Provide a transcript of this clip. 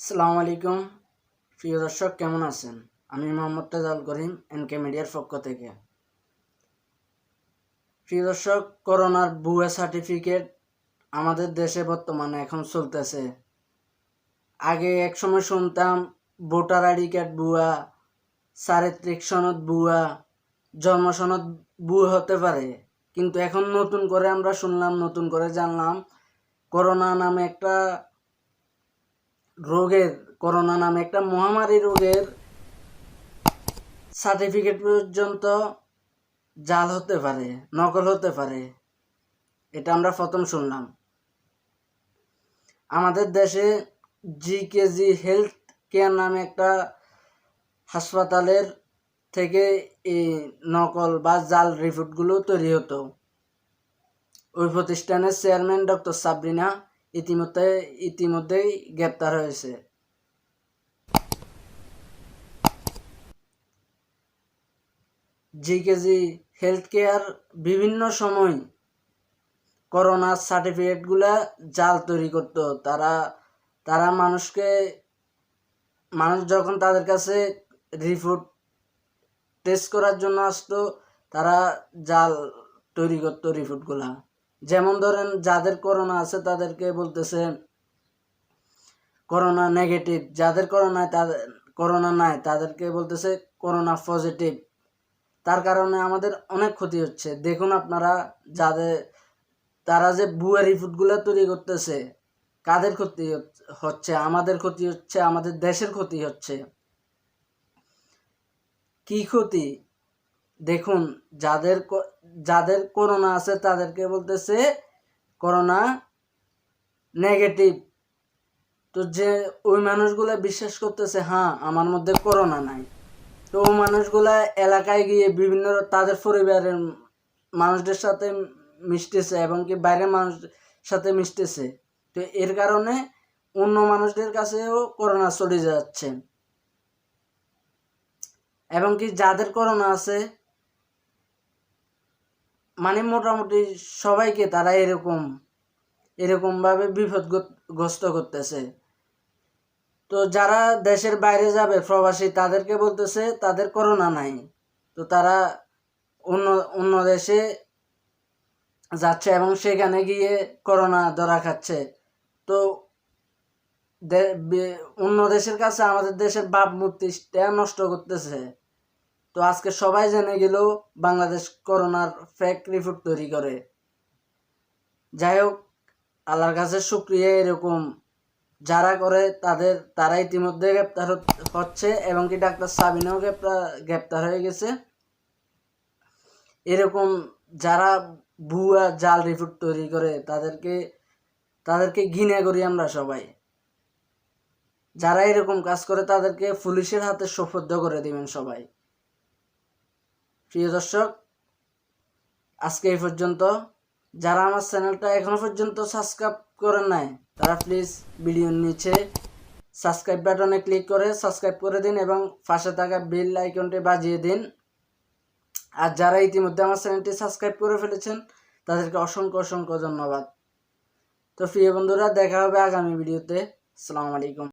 সালাম আলাইকুম। প্রিয় দর্শক, কেমন আছেন? আমি মোহাম্মদ তাজাল করিম, এনকে মিডিয়ার পক্ষ থেকে। প্রিয় দর্শক, করোনার বুয়া সার্টিফিকেট আমাদের দেশে বর্তমানে এখন চলতেছে। আগে একসময় শুনতাম, ভোটার আইডি কার্ড বুয়া চারিত্রিক সনদ বুয়া জন্ম সনদ বুয়া হতে পারে। কিন্তু এখন নতুন করে আমরা শুনলাম, নতুন করে জানলাম, করোনা নামে একটা রোগের, করোনা নামে একটা মহামারী রোগের সার্টিফিকেট পর্যন্ত জাল হতে পারে, নকল হতে পারে। এটা আমরা প্রথম শুনলাম। আমাদের দেশে জি কেজি হেলথ কেয়ার নামে একটা হাসপাতালের থেকে এই নকল বা জাল রিপোর্টগুলো তৈরি হতো। ওই প্রতিষ্ঠানের চেয়ারম্যান ডক্টর সাবরিনা ইতিমধ্যে, ইতিমধ্যেই গ্রেপ্তার হয়েছে। জিকেজি হেলথ কেয়ার বিভিন্ন সময় করোনার সার্টিফিকেটগুলা জাল তৈরি করত। তারা তারা মানুষকে, মানুষ যখন তাদের কাছে রিপোর্ট টেস্ট করার জন্য আসতো, তারা জাল তৈরি করতো রিপোর্টগুলা। যেমন ধরেন যাদের করোনা আছে তাদেরকে বলতেছে করোনা নেগেটিভ যাদের করোনা তাদের করোনা নাই, তাদেরকে বলতেছে করোনা পজিটিভ তার কারণে আমাদের অনেক ক্ষতি হচ্ছে। দেখুন আপনারা যাদের, তারা যে বুয়া রিপোর্টগুলো তৈরি করতেছে, কাদের ক্ষতি হচ্ছে? আমাদের ক্ষতি হচ্ছে, আমাদের দেশের ক্ষতি হচ্ছে। কি ক্ষতি? দেখুন, যাদের যাদের করোনা আছে তাদেরকে বলতেছে করোনা নেগেটিভ তো যে ওই মানুষগুলো বিশ্বাস করতেছে হ্যাঁ আমার মধ্যে করোনা নাই। তো ওই মানুষগুলা এলাকায় গিয়ে বিভিন্ন তাদের পরিবারের মানুষদের সাথে মিশতেছে এবং কি বাইরের মানুষ সাথে মিশতেছে। তো এর কারণে অন্য মানুষদের কাছেও করোনা চলে যাচ্ছে। এবং কি যাদের করোনা আছে মানে মোটামুটি সবাইকে তারা এরকম এরকমভাবে বিপদগ্রস্ত করতেছে। তো যারা দেশের বাইরে যাবে, প্রবাসী, তাদেরকে বলতেছে তাদের করোনা নাই। তো তারা অন্য অন্য দেশে যাচ্ছে এবং সেখানে গিয়ে করোনা ধরা খাচ্ছে। তো অন্য দেশের কাছে আমাদের দেশের ভাবমূর্তিটা নষ্ট করতেছে। তো আজকে সবাই জেনে গেলেও বাংলাদেশ করোনার ফেক রিপোর্ট তৈরি করে। যাই হোক, আল্লাহর কাছে শুক্রিয়া এরকম। যারা করে তাদের তারা ইতিমধ্যে গ্রেপ্তার হচ্ছে এবং কি ডাক্তার সাবিনাও গ্রেপ্তার গ্রেপ্তার হয়ে গেছে। এরকম যারা ভুয়া জাল রিপোর্ট তৈরি করে, তাদেরকে তাদেরকে ঘৃণা করি আমরা সবাই। যারা এরকম কাজ করে, তাদেরকে পুলিশের হাতে সুপর্দ করে দিবেন সবাই। প্রিয় দর্শক, আজকে এই পর্যন্ত। যারা আমার চ্যানেলটা এখনও পর্যন্ত সাবস্ক্রাইব করেন নাই, তারা প্লিজ ভিডিওর নিচে সাবস্ক্রাইব বাটনে ক্লিক করে সাবস্ক্রাইব করে দিন এবং পাশে থাকা বেল আইকনটি বাজিয়ে দিন। আর যারা ইতিমধ্যে আমার চ্যানেলটি সাবস্ক্রাইব করে ফেলেছেন, তাদেরকে অসংখ্য অসংখ্য ধন্যবাদ। তো প্রিয় বন্ধুরা, দেখা হবে আগামী ভিডিওতে। আসসালামু আলাইকুম।